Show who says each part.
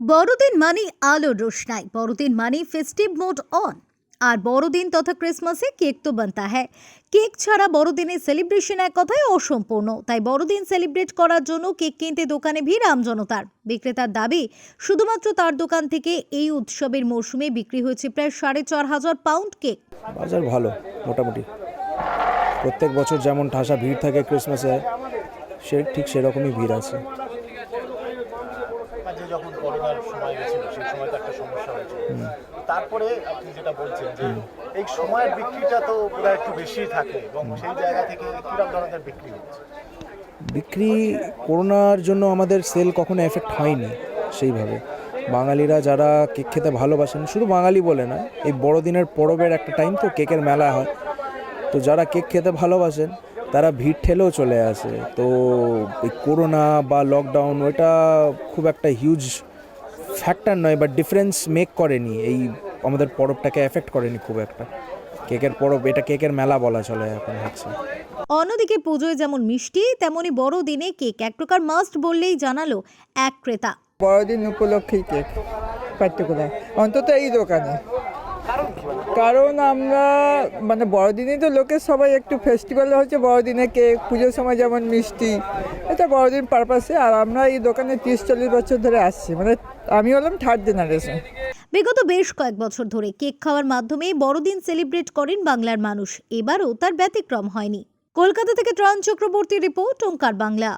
Speaker 1: বড়দিন মানে আলোর রোশনাই। বড়দিন মানে ফেস্টিভ মোড অন আর বড়দিন তথা ক্রিসমাসে কেক তো বানতা হ্যাঁ কেক ছাড়া বড়দিনের সেলিব্রেশন এক কথায় অসম্পূর্ণ। তাই বড়দিন সেলিব্রেট করার জন্য কেক কিনতে দোকানে ভিড় আমজনতার বিক্রেতার দাবি, শুধুমাত্র তার দোকান থেকে এই উৎসবের মরশুমে বিক্রি হয়েছে প্রায় সাড়ে চার হাজার পাউন্ড কেক।
Speaker 2: বাজার ভালো, মোটামুটি। প্রত্যেক বছর যেমন ঠাসা ভিড় থাকে ক্রিসমাসে সে ঠিক সেরকমই ভিড় আছে।
Speaker 3: যে যখন করোনার সময় গেছিল, সেই সময় তো একটা সমস্যা হয়েছিল তারপরে আপনি যেটা বলছেন যে এই সময়ের বিক্রিটা তো একটু বেশি থাকে এবং সেই জায়গা থেকে কীরকম ধরনের বিক্রি হচ্ছে?
Speaker 2: বিক্রি করোনার জন্য আমাদের সেল কখনো এফেক্ট হয়নি সেইভাবে। বাঙালিরা যারা কেক খেতে ভালোবাসেন, শুধু বাঙালি বলে না এই বড়দিনের পরবের একটা টাইম তো কেকের মেলা হয়। তো যারা কেক খেতে ভালোবাসেন তারা ভিড় ঠেলেও চলে আসে। তো এই করোনা বা লকডাউন ওটা খুব একটা হিউজ ফ্যাক্টর নয় বা ডিফারেন্স মেক করেনি। এই আমাদের পরবটাকে এফেক্ট করেনি খুব একটা। কেকের পরব এটা কেকের মেলা বলা চলে এখন হচ্ছে।
Speaker 1: অন্যদিকে পুজোয় যেমন মিষ্টি তেমনি বড়দিনে কেক। এক প্রকার মাস্ট বললেই জানালো এক ক্রেতা।
Speaker 4: বড়দিন উপলক্ষেই কেক পার্টিকুলার অন্তত এই দোকানে। কারণ আমরা মানে বড়দিনই তো লোকের সবাই একটু ফেস্টিভ্যাল হচ্ছে বড়দিনে কেক পুজোর সময় যেমন মিষ্টি, এটা বড়দিন পারপাসে আর আমরা এই দোকানে তিরিশ চল্লিশ বছর ধরে আসছি মানে আমি হলাম থার্ড জেনারেশন
Speaker 1: বিগত বেশ কয়েক বছর ধরে কেক খাওয়ার মাধ্যমে বড়দিন সেলিব্রেট করেন বাংলার মানুষ। এবারও তার ব্যতিক্রম হয়নি। কলকাতা থেকে ত্রাণ চক্রবর্তী রিপোর্ট, ওঙ্কার বাংলা।